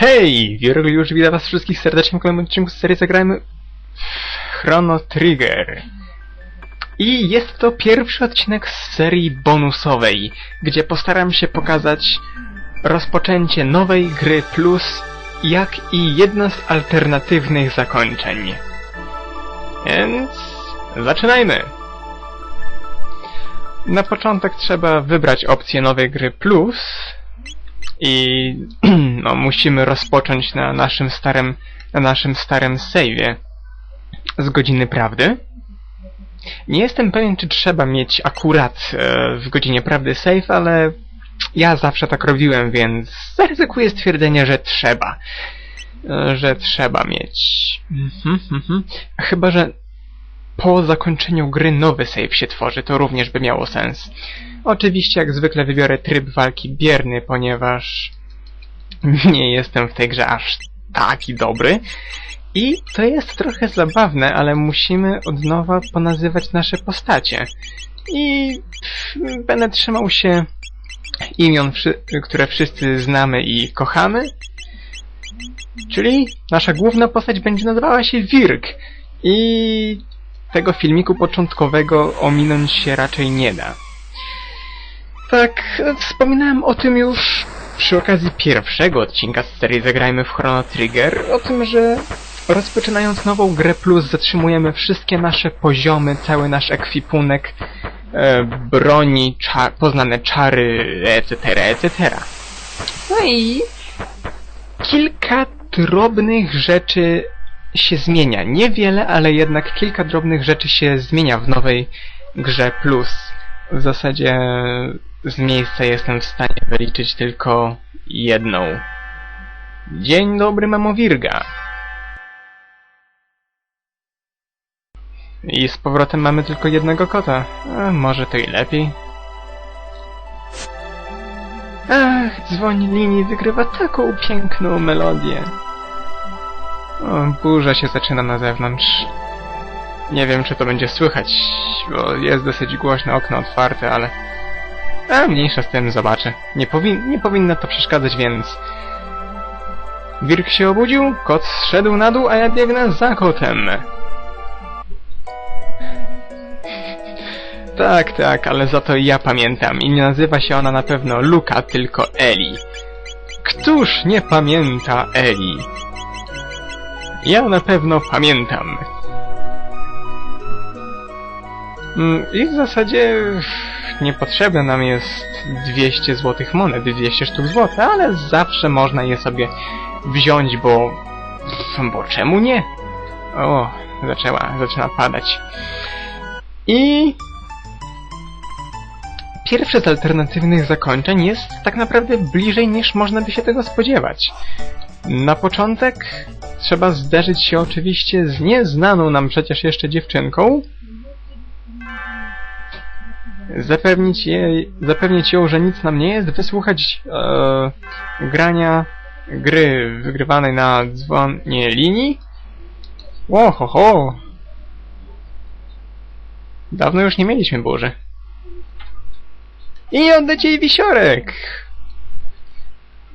Hej! Wieruliusz witam was wszystkich serdecznie w kolejnym odcinku serii Zagrajmy Chrono Trigger. I jest to pierwszy odcinek z serii bonusowej, gdzie postaram się pokazać rozpoczęcie nowej gry plus, jak i jedno z alternatywnych zakończeń. Więc zaczynajmy! Na początek trzeba wybrać opcję nowej gry plus i no, musimy rozpocząć na naszym starym, na naszym starym save'ie z godziny prawdy. Nie jestem pewien, czy trzeba mieć akurat e, w godzinie prawdy save, ale ja zawsze tak robiłem, więc zaryzykuję stwierdzenie, że trzeba. E, że trzeba mieć. Mhm, mhm. Chyba, że po zakończeniu gry nowy save się tworzy, to również by miało sens. Oczywiście jak zwykle wybiorę tryb walki bierny, ponieważ nie jestem w tej grze aż taki dobry. I to jest trochę zabawne, ale musimy od nowa ponazywać nasze postacie. I będę trzymał się imion, które wszyscy znamy i kochamy. Czyli nasza główna postać będzie nazywała się Wirk. I tego filmiku początkowego ominąć się raczej nie da. Tak, wspominałem o tym już przy okazji pierwszego odcinka z serii Zagrajmy w Chrono Trigger, o tym, że rozpoczynając nową grę plus zatrzymujemy wszystkie nasze poziomy, cały nasz ekwipunek, e, broni, cza poznane czary, etc., etc. No i kilka drobnych rzeczy się zmienia. Niewiele, ale jednak kilka drobnych rzeczy się zmienia w nowej grze plus. W zasadzie z miejsca jestem w stanie wyliczyć tylko jedną. Dzień dobry, mamo Wirga. I z powrotem mamy tylko jednego kota. A może to i lepiej. Ach, dzwoni linii wygrywa taką piękną melodię. O, burza się zaczyna na zewnątrz. Nie wiem, czy to będzie słychać, bo jest dosyć głośne okno otwarte, ale... A mniejsza z tym, zobaczę. Nie, powin nie powinno to przeszkadzać, więc... Wirk się obudził, kot zszedł na dół, a ja biegnę za kotem. Tak, tak, ale za to ja pamiętam i nie nazywa się ona na pewno Luka, tylko Eli. Któż nie pamięta Eli? Ja na pewno pamiętam. Mm, I w zasadzie niepotrzebne nam jest 200 złotych monet, 200 sztuk złota, ale zawsze można je sobie wziąć, bo... bo czemu nie? O, zaczęła, zaczyna padać. I... Pierwsze z alternatywnych zakończeń jest tak naprawdę bliżej niż można by się tego spodziewać. Na początek trzeba zderzyć się oczywiście z nieznaną nam przecież jeszcze dziewczynką, zapewnić jej, zapewnić ją, że nic nam nie jest, wysłuchać e, grania gry wygrywanej na dzwonie linii. Łohoho! Dawno już nie mieliśmy burzy. I oddać jej wisiorek!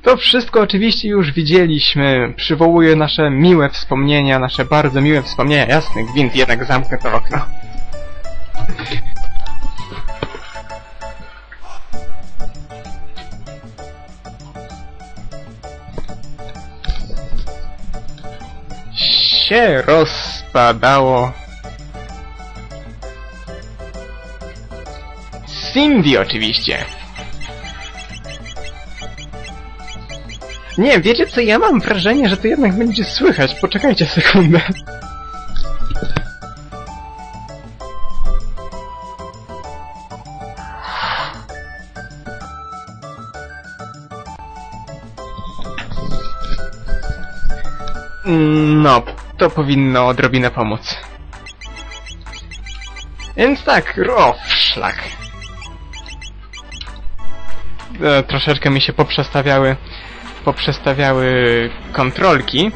To wszystko oczywiście już widzieliśmy. Przywołuje nasze miłe wspomnienia, nasze bardzo miłe wspomnienia. Jasny gwint, jednak zamknę to okno. Się rozpadało. Cindy oczywiście. Nie, wiecie co, ja mam wrażenie, że to jednak będzie słychać. Poczekajcie sekundę. No, to powinno odrobinę pomóc. Więc tak, o, szlak. E, troszeczkę mi się poprzestawiały poprzestawiały kontrolki.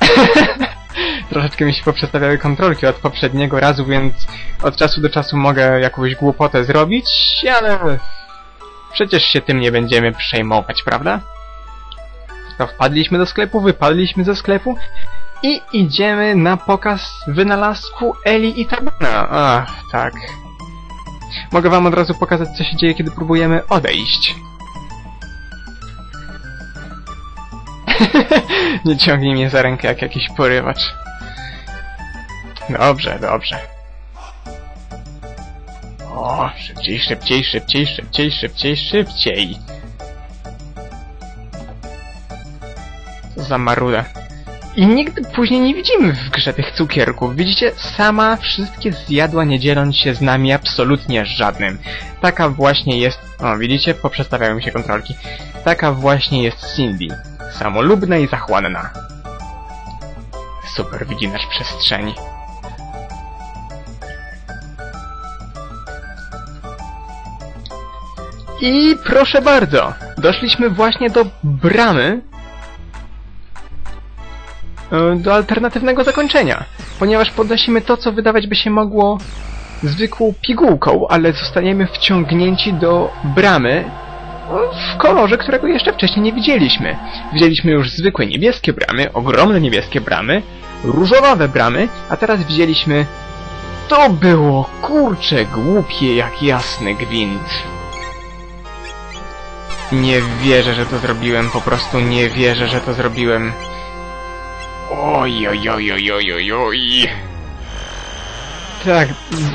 troszeczkę mi się poprzestawiały kontrolki od poprzedniego razu, więc od czasu do czasu mogę jakąś głupotę zrobić, ale przecież się tym nie będziemy przejmować, prawda? To wpadliśmy do sklepu, wypadliśmy ze sklepu i idziemy na pokaz wynalazku Eli i Tabana. Ach, tak. Mogę wam od razu pokazać, co się dzieje, kiedy próbujemy odejść. Nie ciągnij mnie za rękę jak jakiś porywacz. Dobrze, dobrze. O, szybciej, szybciej, szybciej, szybciej, szybciej, szybciej. Za maruda. I nigdy później nie widzimy w grze tych cukierków. Widzicie, sama wszystkie zjadła, nie dzieląc się z nami absolutnie żadnym. Taka właśnie jest... O, widzicie? Poprzestawiają mi się kontrolki. Taka właśnie jest Cindy. Samolubna i zachłanna. Super, widzi nasz przestrzeni. I proszę bardzo, doszliśmy właśnie do bramy, do alternatywnego zakończenia, ponieważ podnosimy to, co wydawać by się mogło zwykłą pigułką, ale zostaniemy wciągnięci do bramy w kolorze, którego jeszcze wcześniej nie widzieliśmy. Widzieliśmy już zwykłe niebieskie bramy, ogromne niebieskie bramy, różowe bramy, a teraz widzieliśmy... To było kurcze głupie jak jasny gwint. Nie wierzę, że to zrobiłem, po prostu nie wierzę, że to zrobiłem. Oj, oj, oj, oj, oj, oj, oj. Tak,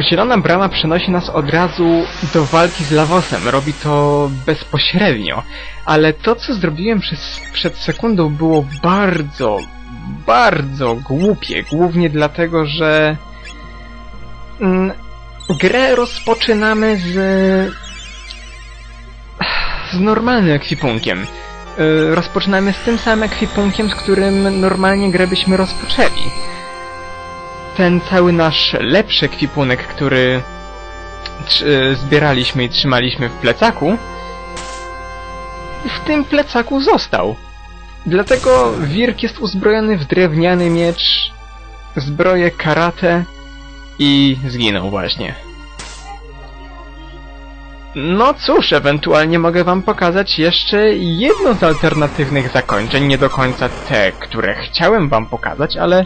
zielona brama przenosi nas od razu do walki z lawosem. Robi to bezpośrednio. Ale to, co zrobiłem przez, przed sekundą było bardzo, bardzo głupie. Głównie dlatego, że... Mm, grę rozpoczynamy z z normalnym ekwipunkiem. Yy, rozpoczynamy z tym samym ekwipunkiem, z którym normalnie grę byśmy rozpoczęli. Ten cały nasz lepszy ekwipunek, który yy, zbieraliśmy i trzymaliśmy w plecaku, w tym plecaku został. Dlatego Wirk jest uzbrojony w drewniany miecz, zbroję karate i zginął właśnie. No cóż, ewentualnie mogę wam pokazać jeszcze jedno z alternatywnych zakończeń, nie do końca te, które chciałem wam pokazać, ale...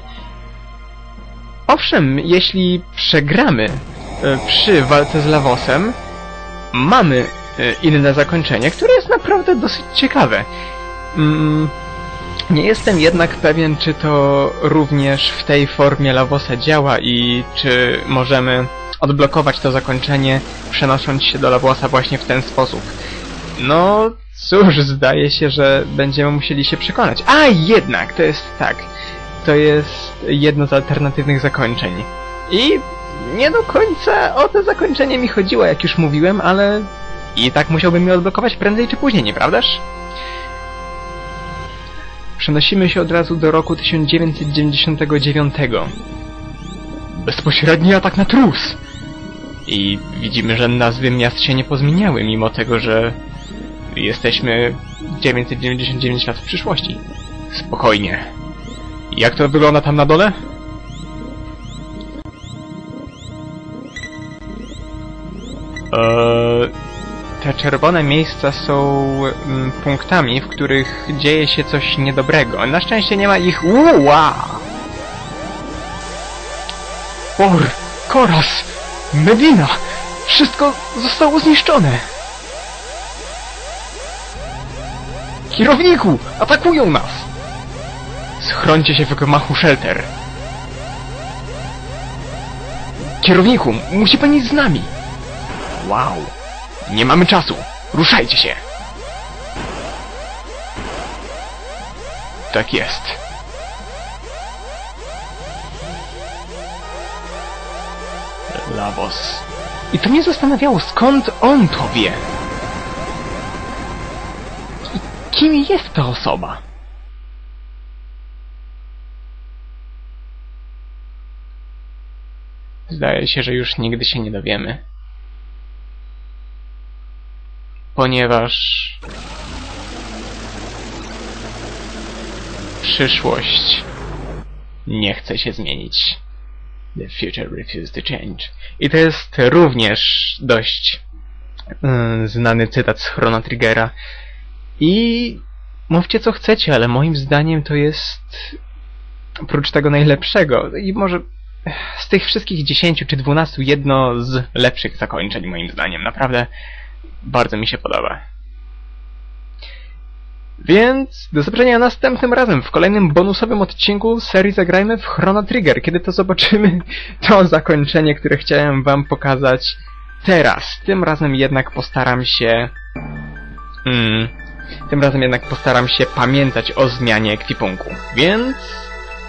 Owszem, jeśli przegramy e, przy walce z Lawosem, mamy e, inne zakończenie, które jest naprawdę dosyć ciekawe. Mm, nie jestem jednak pewien, czy to również w tej formie Lawosa działa i czy możemy odblokować to zakończenie, przenosząc się do Lawłosa właśnie w ten sposób. No, cóż, zdaje się, że będziemy musieli się przekonać. A, jednak, to jest tak. To jest jedno z alternatywnych zakończeń. I nie do końca o to zakończenie mi chodziło, jak już mówiłem, ale i tak musiałbym je odblokować prędzej czy później, nieprawdaż? Przenosimy się od razu do roku 1999. Bezpośredni atak na trus! I widzimy, że nazwy miast się nie pozmieniały, mimo tego, że jesteśmy 999 lat w przyszłości. Spokojnie. Jak to wygląda tam na dole? Te czerwone miejsca są mm, punktami, w których dzieje się coś niedobrego. Na szczęście nie ma ich... Uła! Por! Koras! Medina! Wszystko zostało zniszczone! Kierowniku! Atakują nas! Schrońcie się w gmachu shelter. Kierowniku, musi pan iść z nami! Wow! Nie mamy czasu! Ruszajcie się! Tak jest. Lavos. I to mnie zastanawiało, skąd on to wie? I kim jest ta osoba? Zdaje się, że już nigdy się nie dowiemy. Ponieważ... Przyszłość nie chce się zmienić. The future refuses to change. I to jest również dość yy, znany cytat z Chrono Triggera. I mówcie co chcecie, ale moim zdaniem to jest oprócz tego najlepszego i może z tych wszystkich 10 czy 12 jedno z lepszych zakończeń moim zdaniem. Naprawdę bardzo mi się podoba. Więc do zobaczenia następnym razem w kolejnym bonusowym odcinku serii Zagrajmy w Chrono Trigger, kiedy to zobaczymy to zakończenie, które chciałem wam pokazać teraz. Tym razem jednak postaram się... Hmm, tym razem jednak postaram się pamiętać o zmianie ekwipunku. Więc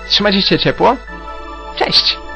trzymajcie się ciepło. Cześć!